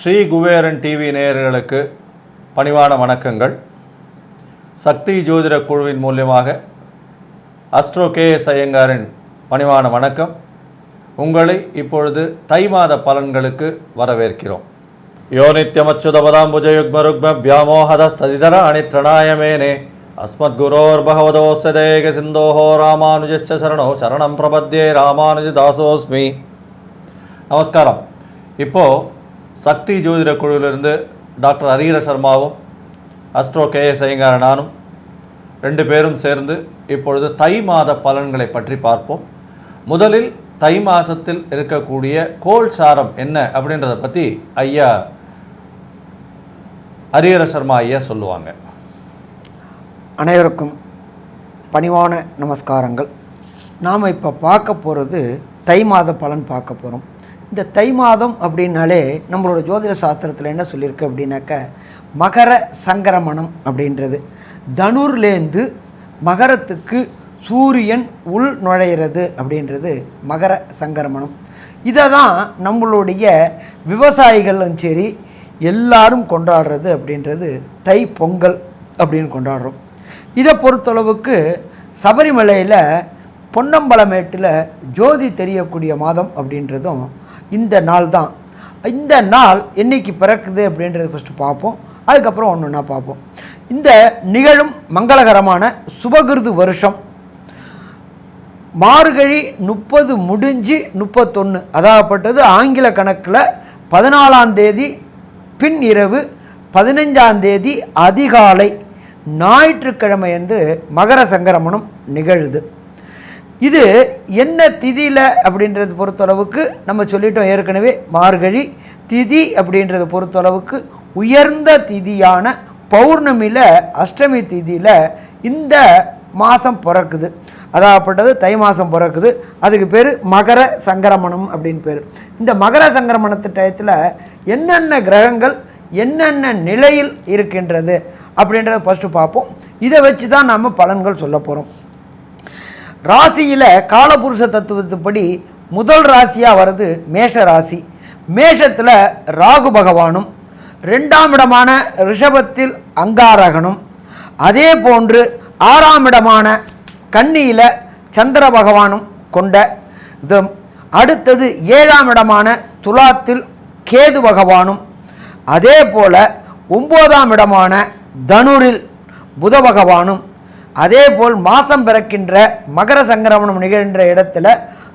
Sri Kuberan TV நேயர்களுக்கு பணிவான வணக்கங்கள். சக்தி ஜோதிட குழுவின் மூலியமாக அஸ்ட்ரோ கே எஸ் ஐயங்காரின் பணிவான வணக்கம். உங்களை இப்பொழுது தை மாத பலன்களுக்கு வரவேற்கிறோம். யோ நித்யமச்சுதபதாம்புஜயுக்மருக்ம வியாமோகதஸ்ததிதர அணித்ரணாயமேனே. அஸ்மத் குரோர் பகவதோசதேக சிந்தோஹோ ராமானுஜச்ச சரணோ சரணம் பிரபத்யே ராமானுஜ தாசோஸ்மி நமஸ்காரம் இப்போது சக்தி ஜோதிட குழுவிலிருந்து டாக்டர் ஹரீர சர்மாவும் அஸ்ட்ரோ கே எஸ் ஐயங்கார நானும் ரெண்டு பேரும் சேர்ந்து இப்பொழுது தை மாத பலன்களை பற்றி பார்ப்போம். முதலில் தை மாதத்தில் இருக்கக்கூடிய கோல் சாரம் என்ன அப்படின்றத பற்றி ஐயா ஹரீர சர்மா ஐயா சொல்லுவாங்க. அனைவருக்கும் பணிவான நமஸ்காரங்கள். நாம் இப்போ பார்க்க போகிறது தை மாத பலன் பார்க்க போகிறோம் இந்த தை மாதம் அப்படின்னாலே நம்மளோட ஜோதிட சாஸ்திரத்தில் என்ன சொல்லியிருக்கு அப்படின்னாக்க மகர சங்கரமணம் அப்படின்றது. தனுர்லேருந்து மகரத்துக்கு சூரியன் உள் நுழையிறது அப்படின்றது மகர சங்கரமணம். இதை தான் நம்மளுடைய விவசாயிகளும் சரி எல்லாரும் கொண்டாடுறது அப்படின்றது தை பொங்கல் அப்படின்னு கொண்டாடுறோம். இதை பொறுத்தளவுக்கு சபரிமலையில் பொன்னம்பலமேட்டில் ஜோதி தெரியக்கூடிய மாதம் அப்படின்றதும் இந்த நாள் தான். இந்த நாள் என்னைக்கு பிறக்குது அப்படின்றத ஃபஸ்ட்டு பார்ப்போம். அதுக்கப்புறம் ஒன்று ஒன்றா பார்ப்போம். இந்த நிகழும் மங்களகரமான சுபகிருது வருஷம் மார்கழி முப்பது முடிஞ்சு முப்பத்தொன்று அதாகப்பட்டது ஆங்கில கணக்கில் பதினாலாம் தேதி பின் இரவு பதினஞ்சாம் தேதி அதிகாலை. ஞாயிற்றுக்கிழமை என்று மகர சங்கரமணம் நிகழுது. இது என்ன திதியில் அப்படின்றது பொறுத்தளவுக்கு நம்ம சொல்லிட்டோம் ஏற்கனவே மார்கழி திதி அப்படின்றத பொறுத்தளவுக்கு உயர்ந்த திதியான பௌர்ணமியில் அஷ்டமி திதியில் இந்த மாதம் பிறக்குது. அதாகப்பட்டது தை மாதம் பிறக்குது. அதுக்கு பேர் மகர சங்கரமணம் அப்படின்னு பேர். இந்த மகர சங்கரமணத்து டயத்தில் என்னென்ன கிரகங்கள் என்னென்ன நிலையில் இருக்கின்றது அப்படின்றத ஃபஸ்ட்டு பார்ப்போம். இதை வச்சு தான் நம்ம பலன்கள் சொல்ல போகிறோம் ராசியில் காலபுருஷ தத்துவத்துப்படி முதல் ராசியாக வர்றது மேஷ ராசி. மேஷத்தில் ராகு பகவானும் ரெண்டாம் இடமான ரிஷபத்தில் அங்காரகனும் அதே போன்று ஆறாம் இடமான கன்னியில் சந்திர பகவானும் கொண்ட இது அடுத்தது ஏழாம் இடமான துலாத்தில் கேது பகவானும் அதே போல் ஒம்போதாம் இடமான தனுரில் புத பகவானும் அதே போல் மாதம் பிறக்கின்ற மகர சங்கிரமணம் நிகழ்கின்ற இடத்துல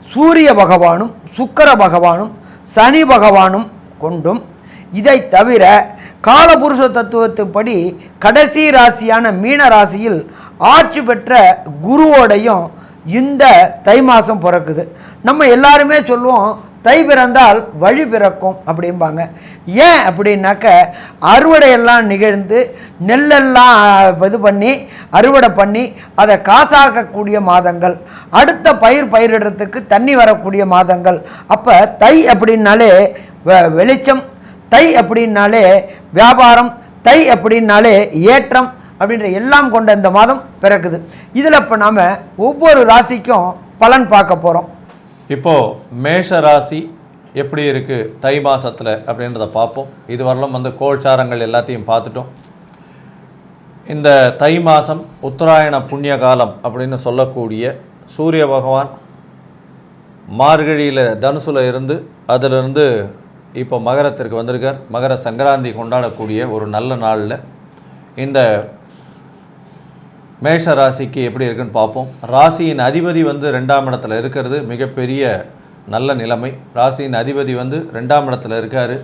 சூரிய பகவானும் சுக்கர பகவானும் சனி பகவானும் கொண்டும் இதை தவிர காலபுருஷ தத்துவத்துப்படி கடைசி ராசியான மீன ராசியில் ஆட்சி பெற்ற குருவோடையும் இந்த தை மாதம் பிறக்குது. நம்ம எல்லாருமே சொல்லுவோம் தை பிறந்தால் வழி பிறக்கும் அப்படிம்பாங்க. ஏன் அப்படின்னாக்க அறுவடையெல்லாம் நிகழ்ந்து நெல்லெல்லாம் இது பண்ணி அறுவடை பண்ணி அதை காசாக்கக்கூடிய மாதங்கள் அடுத்த பயிர் பயிரிடுறதுக்கு தண்ணி வரக்கூடிய மாதங்கள். அப்போ தை அப்படின்னாலே வெளிச்சம் தை அப்படின்னாலே வியாபாரம் தை அப்படின்னாலே ஏற்றம் அப்படின்ற எல்லாம் கொண்ட இந்த மாதம் பிறக்குது. இதில் இப்போ நாம் ஒவ்வொரு ராசிக்கும் பலன் பார்க்க போகிறோம் இப்போது மேஷ ராசி எப்படி இருக்குது தை மாதத்தில் அப்படின்றத பார்ப்போம். இது வரலும் வந்து கோல்சாரங்கள் எல்லாத்தையும் பார்த்துட்டோம். இந்த தை மாதம் உத்தராயண புண்ணிய காலம் அப்படின்னு சொல்லக்கூடிய சூரிய பகவான் மார்கழியில் தனுசுல இருந்து அதிலிருந்து இப்போ மகரத்திற்கு வந்திருக்கார். மகர சங்கராந்தி கொண்டாடக்கூடிய ஒரு நல்ல நாளில் இந்த மேஷ ராசிக்கு எப்படி இருக்குன்னு பார்ப்போம். ராசியின் அதிபதி வந்து ரெண்டாம் இடத்துல இருக்கிறது மிகப்பெரிய நல்ல நிலைமை. ராசியின் அதிபதி வந்து ரெண்டாம் இடத்துல இருக்கார்.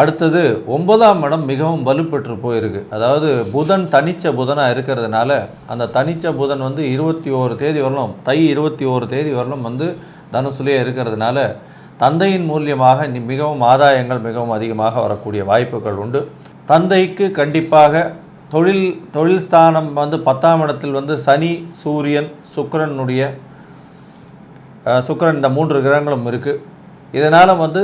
அடுத்தது ஒன்பதாம் இடம் மிகவும் வலுப்பெற்று போயிருக்கு. அதாவது புதன் தனிச்ச புதனாக இருக்கிறதுனால அந்த தனிச்ச புதன் வந்து இருபத்தி ஓரு தேதி வரலும் தை இருபத்தி ஓரு தேதி வரலும் வந்து தனுசுலேயே இருக்கிறதுனால தந்தையின் மூலியமாக மிகவும் ஆதாயங்கள் மிகவும் அதிகமாக வரக்கூடிய வாய்ப்புகள் உண்டு. தந்தைக்கு கண்டிப்பாக தொழில் தொழில் ஸ்தானம் வந்து பத்தாம் இடத்தில் வந்து சனி சூரியன் சுக்கரனுடைய சுக்கரன் சுக்கிரன் இந்த மூன்று கிரகங்களும் இருக்குது இதனால் வந்து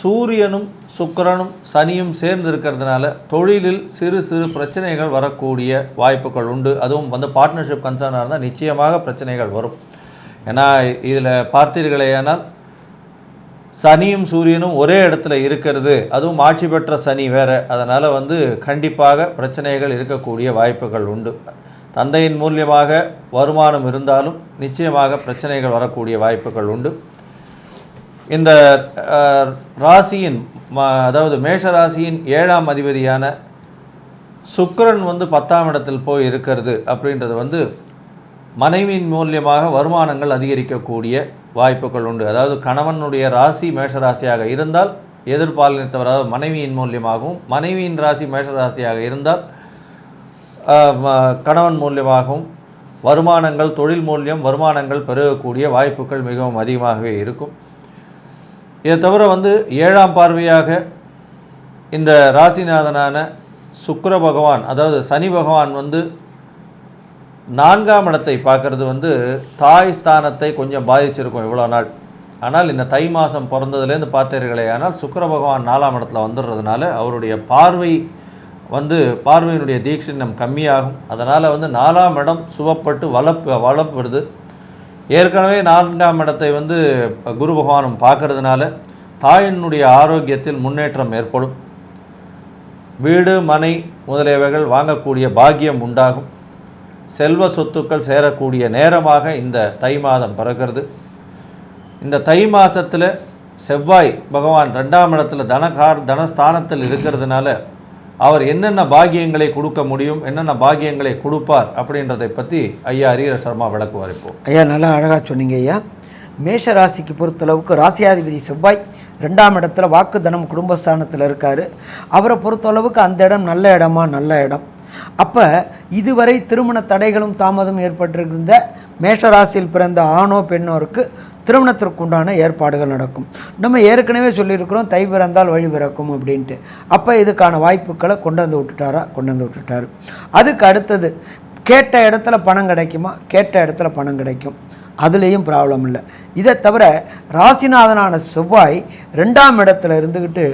சூரியனும் சுக்கிரனும் சனியும் சேர்ந்து இருக்கிறதுனால தொழிலில் சிறு சிறு பிரச்சனைகள் வரக்கூடிய வாய்ப்புகள் உண்டு. அதுவும் வந்து பார்ட்னர்ஷிப் கன்சர்னாக இருந்தால் நிச்சயமாக பிரச்சனைகள் வரும். ஏன்னா இதில் பார்த்தீர்களேயானால் சனியும் சூரியனும் ஒரே இடத்துல இருக்கிறது. அதுவும் ஆட்சி பெற்ற சனி வேறு. அதனால் வந்து கண்டிப்பாக பிரச்சனைகள் இருக்கக்கூடிய வாய்ப்புகள் உண்டு. தந்தையின் மூலியமாக வருமானம் இருந்தாலும் நிச்சயமாக பிரச்சனைகள் வரக்கூடிய வாய்ப்புகள் உண்டு. இந்த ராசியின் ம- அதாவது மேஷ ராசியின் ஏழாம் அதிபதியான சுக்கரன் வந்து பத்தாம் இடத்தில் போய் இருக்கிறது அப்படின்றது வந்து மனைவியின் மூலியமாக வருமானங்கள் அதிகரிக்கக்கூடிய வாய்ப்புகள் உண்டு. அதாவது கணவனுடைய ராசி மேஷ ராசியாக இருந்தால் எதிர்பாலினத்தவர் அதாவது மனைவியின் மூலியமாகவும் மனைவியின் ராசி மேஷ ராசியாக இருந்தால் கணவன் மூலியமாகவும் வருமானங்கள் தொழில் மூலியம் வருமானங்கள் பெருகக்கூடிய வாய்ப்புகள் மிகவும் அதிகமாகவே இருக்கும். இதை தவிர வந்து ஏழாம் பார்வையாக இந்த ராசிநாதனான சுக்கர பகவான் அதாவது சனி பகவான் வந்து நான்காம் இடத்தை பார்க்கறது வந்து தாய் ஸ்தானத்தை கொஞ்சம் பாதிச்சிருக்கும் இவ்வளோ நாள். ஆனால் இந்த தை மாதம் பிறந்ததுலேருந்து பார்த்தீர்களே ஆனால் சுக்கர பகவான் நாலாம் இடத்துல வந்துடுறதுனால அவருடைய பார்வை வந்து பார்வையினுடைய தீட்சிணம் கம்மியாகும். அதனால் வந்து நாலாம் இடம் சுவப்பட்டு வளப்பு வளப்படுது ஏற்கனவே நான்காம் இடத்தை வந்து குரு பகவானும் பார்க்கறதுனால தாயினுடைய ஆரோக்கியத்தில் முன்னேற்றம் ஏற்படும். வீடு மனை முதலியவைகள் வாங்கக்கூடிய பாக்கியம் உண்டாகும். செல்வ சொத்துக்கள் சேரக்கூடிய நேரமாக இந்த தை மாதம் பிறக்கிறது. இந்த தை மாதத்தில் செவ்வாய் பகவான் ரெண்டாம் இடத்துல தனகார் தனஸ்தானத்தில் இருக்கிறதுனால அவர் என்னென்ன பாகியங்களை கொடுக்க முடியும் என்னென்ன பாகியங்களை கொடுப்பார் அப்படின்றதை பற்றி ஐயா ஹரீர சர்மா விளக்குவார் இப்போ. ஐயா நல்லா அழகாக சொன்னீங்க ஐயா. மேஷ ராசிக்கு பொறுத்தளவுக்கு ராசியாதிபதி செவ்வாய் ரெண்டாம் இடத்துல வாக்கு தினம் குடும்பஸ்தானத்தில் இருக்கார். அவரை பொறுத்தளவுக்கு அந்த இடம் நல்ல இடமா நல்ல இடம்? அப்போ இதுவரை திருமண தடைகளும் தாமதம் ஏற்பட்டிருந்த மேஷராசியில் பிறந்த ஆணோ பெண்ணோருக்கு திருமணத்திற்குண்டான ஏற்பாடுகள் நடக்கும். நம்ம ஏற்கனவே சொல்லியிருக்கிறோம் தை பிறந்தால் வழி பிறக்கும் அப்படின்ட்டு. அப்போ இதுக்கான வாய்ப்புகளை கொண்டு வந்து விட்டுட்டாரா? கொண்டு வந்து விட்டுட்டாரு. அதுக்கு அடுத்தது கேட்ட இடத்துல பணம் கிடைக்குமா? கேட்ட இடத்துல பணம் கிடைக்கும். அதுலேயும் ப்ராப்ளம் இல்லை. இதை தவிர ராசிநாதனான செவ்வாய் ரெண்டாம் இடத்துல இருந்துக்கிட்டு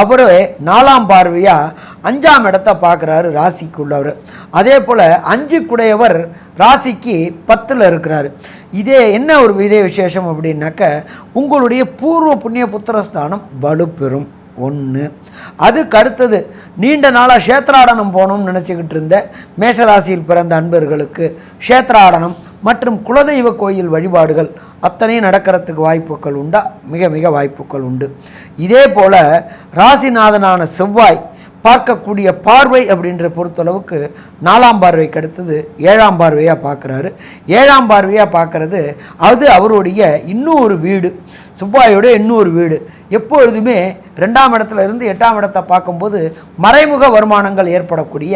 அவரே நாலாம் பார்வையாக அஞ்சாம் இடத்த பார்க்குறாரு ராசிக்குள்ளவர். அதே போல் அஞ்சு குடையவர் ராசிக்கு பத்தில் இருக்கிறாரு. இதே என்ன ஒரு இதே விசேஷம் அப்படின்னாக்க உங்களுடைய பூர்வ புண்ணிய புத்திரஸ்தானம் வலுப்பெறும். ஒன்று அதுக்கு அடுத்தது நீண்ட நாளாக க்ஷேத்ராடனம் போகணும்னு நினச்சிக்கிட்டு இருந்த மேஷராசியில் பிறந்த அன்பர்களுக்கு க்ஷேத்ராடனம் மற்றும் குலதெய்வ கோயில் வழிபாடுகள் அத்தனையும் நடக்கிறதுக்கு வாய்ப்புகள் உண்டா? மிக மிக வாய்ப்புகள் உண்டு. இதே போல் ராசிநாதனான செவ்வாய் பார்க்கக்கூடிய பார்வை அப்படின்ற பொறுத்தளவுக்கு நாலாம் பார்வைக்கு அடுத்தது ஏழாம் பார்வையாக பார்க்குறாரு. ஏழாம் பார்வையாக பார்க்குறது அது அவருடைய இன்னொரு வீடு. சுப்பாயோடைய இன்னொரு வீடு. எப்பொழுதுமே ரெண்டாம் இடத்துல இருந்து எட்டாம் இடத்தை பார்க்கும்போது மறைமுக வருமானங்கள் ஏற்படக்கூடிய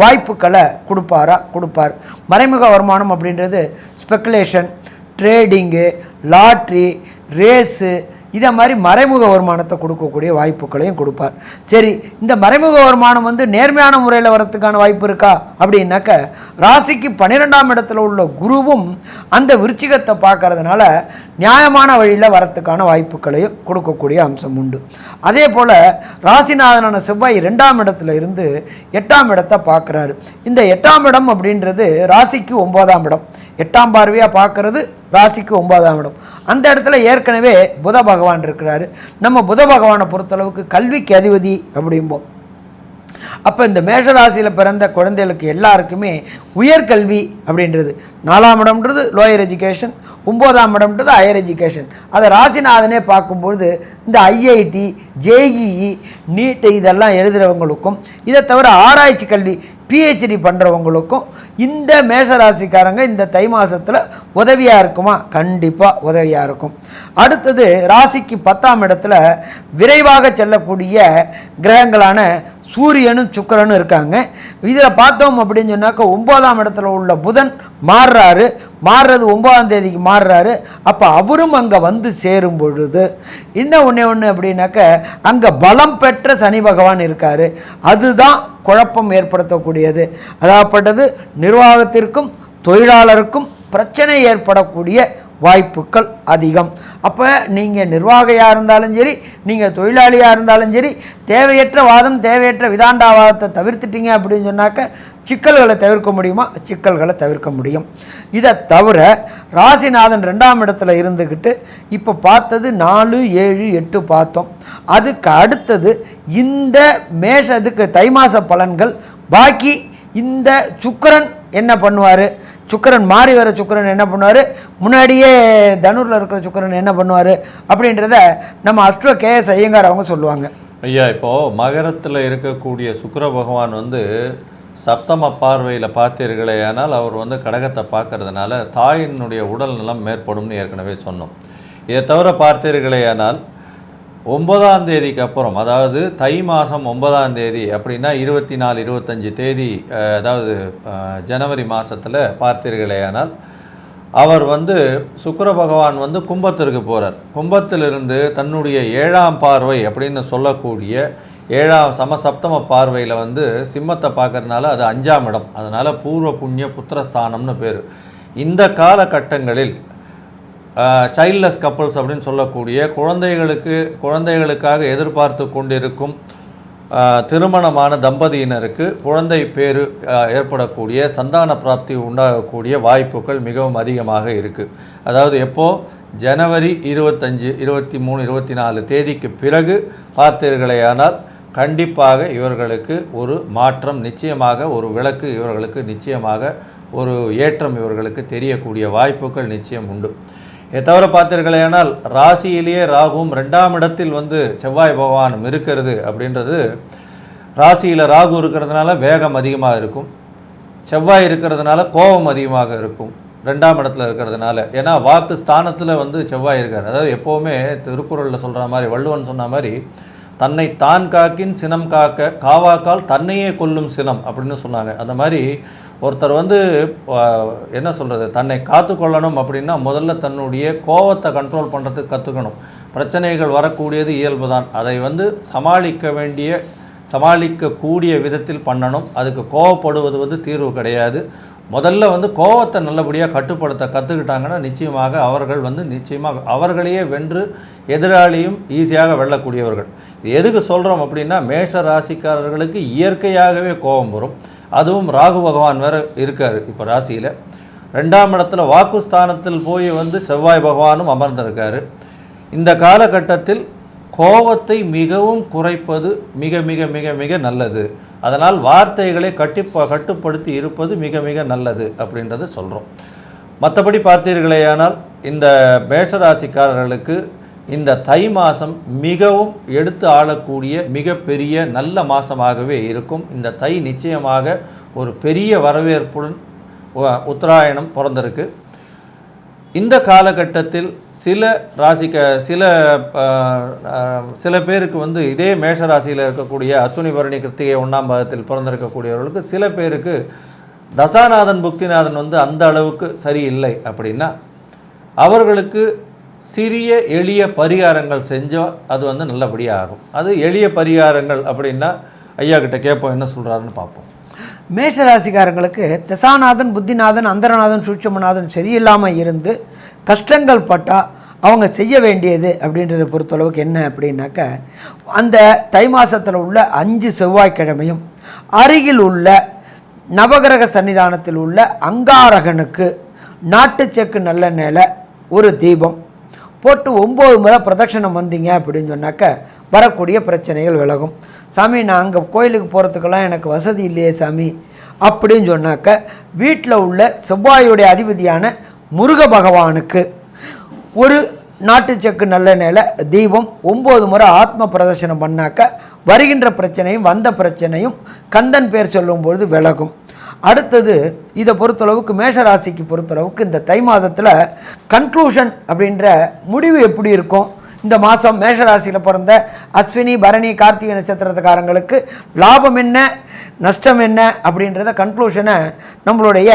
வாய்ப்புகளை கொடுப்பாரா? கொடுப்பார். மறைமுக வருமானம் அப்படின்றது ஸ்பெக்குலேஷன் ட்ரேடிங்கு லாட்ரி ரேஸு இதே மாதிரி மறைமுக வருமானத்தை கொடுக்கக்கூடிய வாய்ப்புகளையும் கொடுப்பார். சரி இந்த மறைமுக வருமானம் வந்து நேர்மையான முறையில் வரத்துக்கான வாய்ப்பு இருக்கா? அப்படின்னாக்க ராசிக்கு பன்னிரெண்டாம் இடத்துல உள்ள குருவும் அந்த விருச்சிகத்தை பார்க்கறதுனால நியாயமான வழியில் வரத்துக்கான வாய்ப்புகளையும் கொடுக்கக்கூடிய அம்சம் உண்டு. அதே போல் ராசிநாதனான செவ்வாய் ரெண்டாம் இடத்துல இருந்து எட்டாம் இடத்தை பார்க்குறாரு. இந்த எட்டாம் இடம் அப்படின்றது ராசிக்கு ஒன்பதாம் இடம். எட்டாம் பார்வையாக பார்க்கறது ராசிக்கு ஒன்பதாம் இடம். அந்த இடத்துல ஏற்கனவே புத பகவான் இருக்கிறாரு. நம்ம புத பகவானை பொறுத்தளவுக்கு கல்விக்கு அதிபதி அப்படிம்போம். அப்போ இந்த மேஷராசியில் பிறந்த குழந்தைகளுக்கு எல்லாருக்குமே உயர்கல்வி அப்படின்றது. நாலாம் இடம்ன்றது லோயர் எஜுகேஷன் ஒம்போதாம் இடம்ன்றது ஹையர் எஜுகேஷன் அதை ராசிநாதனே பார்க்கும்பொழுது இந்த ஐஐடி ஜேஇஇ நீட்டு இதெல்லாம் எழுதுகிறவங்களுக்கும் இதை தவிர ஆராய்ச்சி கல்வி பிஹெச்டி பண்ணுறவங்களுக்கும் இந்த மேஷராசிக்காரங்க இந்த தை மாதத்தில் உதவியாக இருக்குமா? கண்டிப்பாக உதவியாக இருக்கும். அடுத்தது ராசிக்கு பத்தாம் இடத்துல விரைவாக செல்லக்கூடிய கிரகங்களான சூரியனும் சுக்கிரனும் இருக்காங்க. இதில் பார்த்தோம் அப்படின்னு சொன்னாக்க ஒன்பதாம் இடத்துல உள்ள புதன் மாறுறாரு. மாறுறது ஒன்பதாம் தேதிக்கு மாறுறாரு. அப்போ அவரும் அங்கே வந்து சேரும் பொழுது இன்னும் ஒன்று ஒன்று அப்படின்னாக்க அங்கே பலம் பெற்ற சனி பகவான் இருக்கார். அதுதான் குழப்பம் ஏற்படுத்தக்கூடியது. அதாகப்பட்டது நிர்வாகத்திற்கும் தொழிலாளருக்கும் பிரச்சனை ஏற்படக்கூடிய வாய்ப்புகள் அதிகம். அப்போ நீங்கள் நிர்வாகியாக இருந்தாலும் சரி நீங்கள் தொழிலாளியாக இருந்தாலும் சரி தேவையற்ற வாதம் தேவையற்ற விதாண்டாவாதத்தை தவிர்த்துட்டீங்க அப்படின்னு சொன்னாக்க சிக்கல்களை தவிர்க்க முடியுமா? சிக்கல்களை தவிர்க்க முடியும். இதை தவிர ராசிநாதன் ரெண்டாம் இடத்துல இருந்துக்கிட்டு இப்போ பார்த்தது நாலு ஏழு எட்டு பார்த்தோம். அதுக்கு அடுத்தது இந்த மேஷ இதுக்கு தை பலன்கள். பாக்கி இந்த சுக்கரன் என்ன பண்ணுவார்? சுக்கரன் மாறி வர சுக்கரன் என்ன பண்ணுவார்? முன்னாடியே தனுரில் இருக்கிற சுக்கரன் என்ன பண்ணுவார்? அப்படின்றத நம்ம அஸ்ட்ரோ கேஎஸ் ஐயங்கார் அவங்க சொல்லுவாங்க. ஐயா இப்போது மகரத்தில் இருக்கக்கூடிய சுக்கர பகவான் வந்து சப்தம பார்வையில் பார்த்தீர்களே ஆனால் அவர் வந்து கடகத்தை பார்க்கறதுனால தாயினுடைய உடல் நலம் மேற்படும்னு ஏற்கனவே சொன்னோம். இதை தவிர பார்த்தீர்களே ஆனால் ஒன்பதாம் தேதிக்கு அப்புறம் அதாவது தை மாதம் ஒன்பதாம் தேதி அப்படின்னா இருபத்தி நாலு இருபத்தஞ்சி தேதி அதாவது ஜனவரி மாதத்தில் பார்த்தீர்களேயானால் அவர் வந்து சுக்கர பகவான் வந்து கும்பத்திற்கு போகிறார் கும்பத்திலிருந்து தன்னுடைய ஏழாம் பார்வை அப்படின்னு சொல்லக்கூடிய ஏழாம் சமசப்தம பார்வையில் வந்து சிம்மத்தை பார்க்கறதுனால அது அஞ்சாம் இடம். அதனால் பூர்வ புண்ணிய புத்திரஸ்தானம்னு பேர். இந்த காலகட்டங்களில் சைல்ட்லெஸ் கப்பல்ஸ் அப்படின்னு சொல்லக்கூடிய குழந்தைகளுக்கு குழந்தைகளுக்காக எதிர்பார்த்து கொண்டிருக்கும் திருமணமான தம்பதியினருக்கு குழந்தை பேர் ஏற்படக்கூடிய சந்தான பிராப்தி உண்டாகக்கூடிய வாய்ப்புகள் மிகவும் அதிகமாக இருக்குது அதாவது எப்போது ஜனவரி இருபத்தஞ்சு இருபத்தி மூணு இருபத்தி நாலு தேதிக்கு பிறகு பார்த்தீர்களேயானால் கண்டிப்பாக இவர்களுக்கு ஒரு மாற்றம் நிச்சயமாக ஒரு விளக்கு இவர்களுக்கு நிச்சயமாக ஒரு ஏற்றம் இவர்களுக்கு தெரியக்கூடிய வாய்ப்புகள் நிச்சயம் உண்டு. தவிர பார்த்தீர்களேனால் ராசியிலேயே ராகுவும் ரெண்டாம் இடத்தில் வந்து செவ்வாய் பகவானும் இருக்கிறது அப்படின்றது. ராசியில் ராகு இருக்கிறதுனால வேகம் அதிகமாக இருக்கும். செவ்வாய் இருக்கிறதுனால கோபம் அதிகமாக இருக்கும். ரெண்டாம் இடத்துல இருக்கிறதுனால. ஏன்னா வாக்கு ஸ்தானத்தில் வந்து செவ்வாய் இருக்கார். அதாவது எப்போவுமே திருக்குறளில் சொல்கிற மாதிரி வள்ளுவன் சொன்ன மாதிரி தன்னை தான் காக்கின் சினம் காக்க காவாக்கால் தன்னையே கொல்லும் சினம் அப்படின்னு சொன்னாங்க. அந்த மாதிரி ஒருத்தர் வந்து என்ன சொல்கிறது தன்னை காத்து கொள்ளணும் அப்படின்னா முதல்ல தன்னுடைய கோவத்தை கண்ட்ரோல் பண்ணுறதுக்கு கற்றுக்கணும் பிரச்சனைகள் வரக்கூடியது இயல்பு தான் அதை வந்து சமாளிக்க வேண்டிய சமாளிக்கக்கூடிய விதத்தில் பண்ணணும். அதுக்கு கோவப்படுவது வந்து தீர்வு கிடையாது. முதல்ல வந்து கோவத்தை நல்லபடியாக கட்டுப்படுத்த கற்றுக்கிட்டாங்கன்னா நிச்சயமாக அவர்கள் வந்து நிச்சயமாக அவர்களையே வென்று எதிராளியும் ஈஸியாக வெல்லக்கூடியவர்கள். இது எதுக்கு சொல்கிறோம் அப்படின்னா மேஷ ராசிக்காரர்களுக்கு இயற்கையாகவே கோபம் வரும். அதுவும் ராகு பகவான் வேறு இருக்கார் இப்போ ராசியில். ரெண்டாம் இடத்துல வாக்குஸ்தானத்தில் போய் வந்து செவ்வாய் பகவானும் அமர்ந்திருக்காரு. இந்த காலகட்டத்தில் கோபத்தை மிகவும் குறைப்பது மிக மிக மிக மிக நல்லது. அதனால் வார்த்தைகளை கட்டி கட்டுப்படுத்தி இருப்பது மிக மிக நல்லது அப்படின்றத சொல்கிறோம் மற்றபடி பார்த்தீர்களேயானால் இந்த மேஷராசிக்காரர்களுக்கு இந்த தை மாதம் மிகவும் எடுத்து ஆளக்கூடிய மிகப்பெரிய நல்ல மாதமாகவே இருக்கும். இந்த தை நிச்சயமாக ஒரு பெரிய வரவேற்புடன் உத்தராயணம் பிறந்திருக்கு. இந்த காலகட்டத்தில் சில ராசிக்க சில சில பேருக்கு வந்து இதே மேஷ ராசியில் இருக்கக்கூடிய அஸ்வினி பரணி கிருத்திகை ஒன்றாம் பாதத்தில் பிறந்திருக்கக்கூடியவர்களுக்கு சில பேருக்கு தசாநாதன் புக்திநாதன் வந்து அந்த அளவுக்கு சரியில்லை அப்படின்னா அவர்களுக்கு சிறிய எளிய பரிகாரங்கள் செஞ்சால் அது வந்து நல்லபடியாக ஆகும். அது எளிய பரிகாரங்கள் அப்படின்னா ஐயா கிட்ட கேட்போம் என்ன சொல்கிறாருன்னு பார்ப்போம். மேஷராசிக்காரங்களுக்கு தசாநாதன் புத்திநாதன் அந்தரநாதன் சூட்சமநாதன் சரியில்லாமல் இருந்து கஷ்டங்கள் பட்டால் அவங்க செய்ய வேண்டியது அப்படின்றத பொறுத்தளவுக்கு என்ன அப்படின்னாக்க அந்த தை மாதத்தில் உள்ள அஞ்சு செவ்வாய்க்கிழமையும் அருகில் உள்ள நவகிரக சன்னிதானத்தில் உள்ள அங்காரகனுக்கு நாட்டு செக்கு நில ஒரு தீபம் போட்டு ஒம்பது முறை பிரதட்சணம் வந்தீங்க அப்படின்னு சொன்னாக்க வரக்கூடிய பிரச்சனைகள் விலகும். சாமி நான் அங்கே கோயிலுக்கு போகிறதுக்கெல்லாம் எனக்கு வசதி இல்லையே சாமி. அப்படின்னு சொன்னாக்க வீட்டில் உள்ள செவ்வாயுடைய அதிபதியான முருக பகவானுக்கு ஒரு நாட்டு செக்கு நல்லெண்ணெயில் தீபம் ஒம்பது முறை ஆத்ம பிரதர்சனம் பண்ணாக்க வருகின்ற பிரச்சனையும் வந்த பிரச்சனையும் கந்தன் பேர் சொல்லும்பொழுது விலகும். அடுத்தது இதை பொறுத்தளவுக்கு மேஷராசிக்கு பொறுத்தளவுக்கு இந்த தை மாதத்தில் கன்க்ளூஷன் அப்படின்ற முடிவு எப்படி இருக்கும்? இந்த மாதம் மேஷராசியில் பிறந்த அஸ்வினி பரணி கார்த்திகை நட்சத்திரத்துக்காரங்களுக்கு லாபம் என்ன நஷ்டம் என்ன அப்படின்றத கன்க்ளூஷனை நம்மளுடைய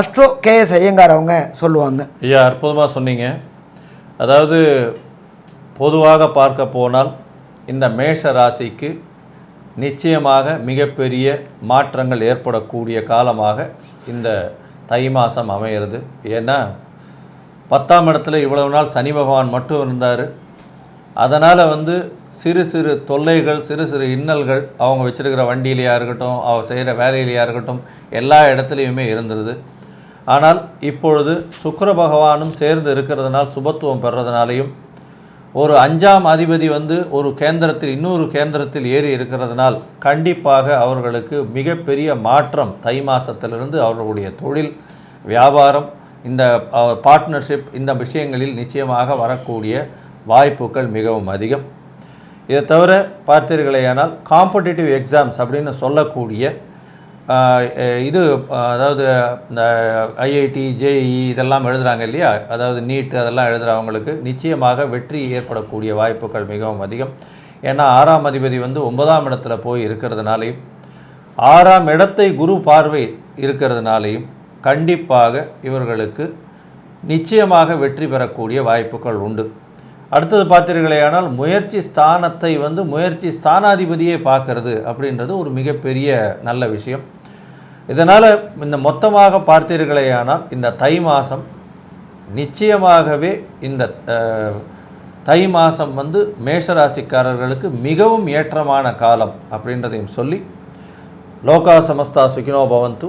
அஸ்ட்ரோ கேஎஸ் ஐயங்கார் அவங்க சொல்லுவாங்க. ஐயா அற்புதமாக சொன்னீங்க. அதாவது பொதுவாக பார்க்க போனால் இந்த மேஷ ராசிக்கு நிச்சயமாக மிகப்பெரிய மாற்றங்கள் ஏற்படக்கூடிய காலமாக இந்த தை மாதம் அமையிறது. ஏன்னா பத்தாம் இடத்துல இவ்வளவு நாள் சனி பகவான் மட்டும் இருந்தார். அதனால் வந்து சிறு சிறு தொல்லைகள் சிறு சிறு இன்னல்கள் அவங்க வச்சுருக்கிற வண்டியிலையாக இருக்கட்டும் அவங்க செய்கிற வேலையிலையாக இருக்கட்டும் எல்லா இடத்துலையுமே இருந்தது. ஆனால் இப்பொழுது சுக்கர பகவானும் சேர்ந்து இருக்கிறதுனால் சுபத்துவம் பெறதுனாலையும் ஒரு அஞ்சாம் அதிபதி வந்து ஒரு கேந்திரத்தில் இன்னொரு கேந்திரத்தில் ஏறி இருக்கிறதுனால் கண்டிப்பாக அவர்களுக்கு மிகப்பெரிய மாற்றம் தை மாதத்திலிருந்து அவர்களுடைய தொழில் வியாபாரம் இந்த பார்ட்னர்ஷிப் இந்த விஷயங்களில் நிச்சயமாக வரக்கூடிய வாய்ப்புகள் மிகவும் அதிகம். இதை தவிர பார்த்தீர்களேயானால் காம்படிட்டிவ் எக்ஸாம்ஸ் அப்படின்னு சொல்லக்கூடிய இது அதாவது இந்த ஐஐடி ஜேஇ இதெல்லாம் எழுதுகிறாங்க இல்லையா? அதாவது நீட் அதெல்லாம் எழுதுகிறவங்களுக்கு நிச்சயமாக வெற்றி ஏற்படக்கூடிய வாய்ப்புகள் மிகவும் அதிகம். ஏன்னா ஆறாம் அதிபதி வந்து ஒன்பதாம் இடத்துல போய் இருக்கிறதுனாலையும் ஆறாம் இடத்தை குரு பார்வை இருக்கிறதுனாலையும் கண்டிப்பாக இவர்களுக்கு நிச்சயமாக வெற்றி பெறக்கூடிய வாய்ப்புகள் உண்டு. அடுத்தது பார்த்தீர்களேயானால் முயற்சி ஸ்தானத்தை வந்து முயற்சி ஸ்தானாதிபதியே பார்க்கறது அப்படின்றது ஒரு மிகப்பெரிய நல்ல விஷயம். இதனால் இந்த மொத்தமாக பார்த்தீர்களேயானால் இந்த தை மாதம் நிச்சயமாகவே இந்த தை மாதம் வந்து மேஷராசிக்காரர்களுக்கு மிகவும் ஏற்றமான காலம் அப்படின்றதையும் சொல்லி லோகா சமஸ்தா சுகினோ பவந்து